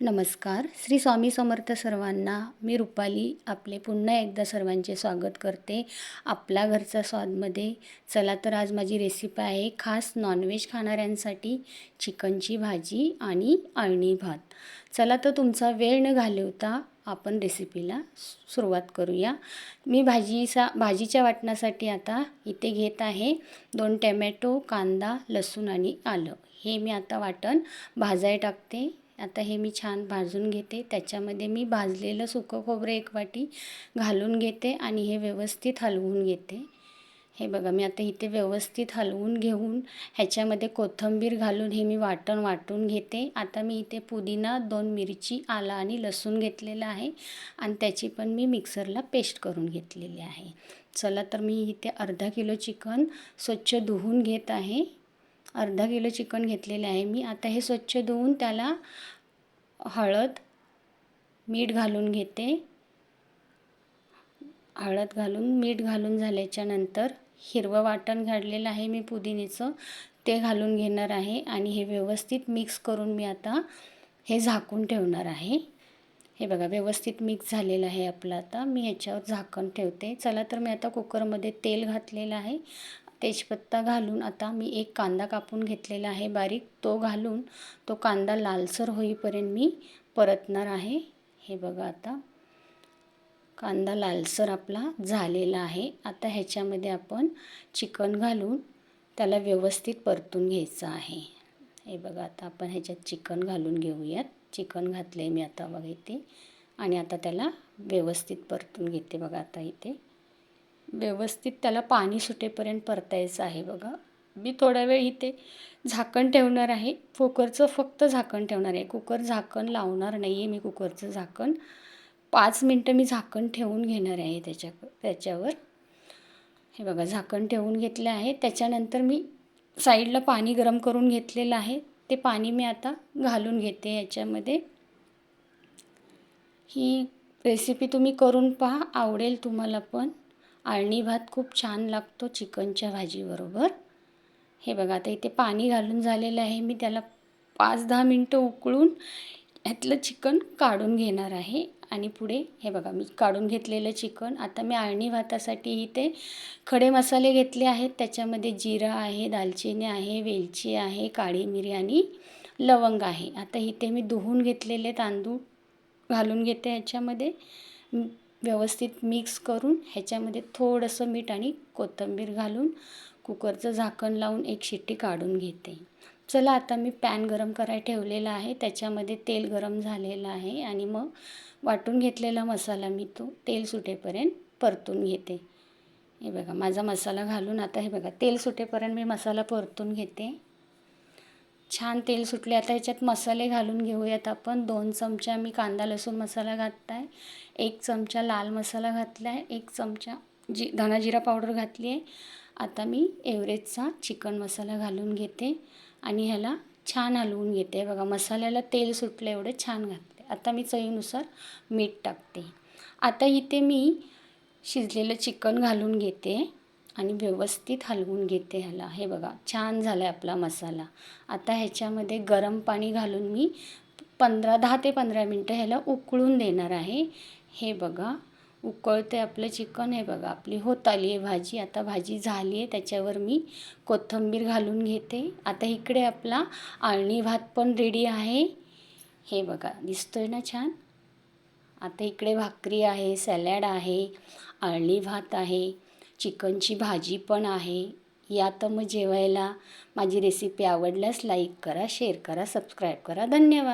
नमस्कार. श्री स्वामी समर्थ सर्वांना मी रुपाली आपले पुन्हा एकदा सर्वांचे स्वागत करते. आपला घरचा स्वादमध्ये चला तर आज माझी रेसिपी आहे खास नॉनव्हेज खाणाऱ्यांसाठी चिकनची भाजी आणि अळणी भात. चला तर तुमचा वेळ न घालवता आपण रेसिपीला सुरुवात करूया. मी भाजीचा भाजीच्या वाटणासाठी आता इथे घेत आहे दोन टॅमॅटो कांदा लसूण आणि आलं. हे मी आता वाटण भाजाय टाकते. आता हे मी छान भाजून घेते. त्याच्यामध्ये मी भाजलेलं सुकं खोबरं एक वाटी घालून घेते आणि हे व्यवस्थित हलवून घेते. हे बघा मी आता इथे व्यवस्थित हलवून घेऊन ह्याच्यामध्ये कोथिंबीर घालून हे मी वाटण वाटून घेते. आता मी इथे पुदिना दोन मिरची आला आणि लसूण घेतलेलं आहे आणि त्याची पण मी मिक्सरला पेस्ट करून घेतलेली आहे. चला तर मी इथे अर्धा किलो चिकन स्वच्छ धुवून घेत आहे. अर्धा किलो चिकन घेतलेले आहे. मी आता हे स्वच्छ धुवून त्याला हळद मीठ घालून घेते. हळद घालून मीठ घालून झाल्याच्यानंतर हिरवं वाटण घातलेलं आहे मी पुदिनेचं ते घालून घेणार आहे आणि हे व्यवस्थित मिक्स करून मी आता हे झाकून ठेवणार आहे. हे बघा व्यवस्थित मिक्स झालेलं आहे आपलं आता. मी ह्याच्यावर झाकण ठेवते. चला तर मी आता कुकरमध्ये तेल घातलेलं आहे. तेजपत्ता घालून आता मी एक कांदा कापून घेतलेला आहे बारीक. तो घालून तो कांदा लालसर होईपर्यंत मी परतणार आहे. हे बघा आता. कांदा लालसर आपला झालेला आहे. आता ह्याच्यामध्ये आपण चिकन घालून त्याला व्यवस्थित परतून घ्यायचं आहे. हे बघा आता आपण ह्याच्यात चिकन घालून घेऊयात. चिकन घातलं आहे मी आता बघा इथे. आणि आता त्याला व्यवस्थित परतून घेते बघा आता इथे. व्यवस्थित त्याला पाणी सुटेपर्यंत परतायचं आहे बघा. मी थोडा वेळ इथे झाकण ठेवणार आहे. कुकरचं फक्त झाकण ठेवणार आहे. कुकर झाकण लावणार नाही आहे मी कुकरचं झाकण. पाच मिनटं मी झाकण ठेवून घेणार आहे त्याच्या त्याच्यावर. हे बघा झाकण ठेवून घेतलं आहे. त्याच्यानंतर मी साईडला पाणी गरम करून घेतलेलं आहे. ते पाणी मी आता घालून घेते याच्यामध्ये. ही रेसिपी तुम्ही करून पहा. आवडेल तुम्हाला पण. आळणी भात खूप छान लागतो चिकनच्या भाजीबरोबर. हे बघा आता इथे पाणी घालून झालेलं आहे. मी त्याला पाच दहा मिनटं उकळून ह्यातलं चिकन काढून घेणार आहे. आणि पुढे हे बघा मी काढून घेतलेलं चिकन. आता मी आळणी भातासाठी इथे खडे मसाले घेतले आहेत. त्याच्यामध्ये जिरा आहे दालचिनी आहे वेलची आहे काळी मिरी आणि लवंग आहे. आता इथे मी धुवून घेतलेले तांदूळ घालून घेते ह्याच्यामध्ये व्यवस्थित मिक्स करून ह्याच्यामध्ये थोडंसं मीठ आणि कोथिंबीर घालून कुकरचं झाकण लावून एक शिट्टी काढून घेते. चला आता मी पॅन गरम करायला ठेवलेला आहे. त्याच्यामध्ये तेल गरम झालेलं आहे आणि मग वाटून घेतलेला मसाला मी तो तेल सुटेपर्यंत परतून घेते. हे बघा माझा मसाला घालून आता हे बघा तेल सुटेपर्यंत मी मसाला परतून घेते. छान तेल सुटले. आता ह्याच्यात मसाले घालून घेऊयात आपण. दोन चमचा मी कांदा लसूण मसाला घातला आहे एक चमचा लाल मसाला घातला आहे एक चमचा जी धनाजिरा पावडर घातली आहे. आता मी एव्हरेजचा चिकन मसाला घालून घेते आणि ह्याला छान हलवून घेते. बघा मसाल्याला तेल सुटलं एवढं छान घातले आता मी चवीनुसार मीठ टाकते. आता इथे मी शिजलेलं चिकन घालून घेते. आणि व्यवस्थित हलवून घेते ह्याला. हे बघा छान झाला आहे आपला मसाला. आता ह्याच्यामध्ये गरम पाणी घालून मी पंधरा दहा ते पंधरा मिनटं ह्याला उकळून देणार आहे. हे बघा उकळते आपलं चिकन. हे बघा आपली होत आली आहे भाजी. आता भाजी झाली आहे त्याच्यावर मी कोथिंबीर घालून घेते. आता इकडे आपला आळणी भात पण रेडी आहे. हे बघा दिसतोय ना छान? आता इकडे भाकरी आहे सॅलॅड आहे आळणी भात आहे. चिकनची भाजी पण आहे. या तर मग जेवायला माझी रेसिपी आवडल्यास लाईक करा शेअर करा सबस्क्राईब करा. धन्यवाद.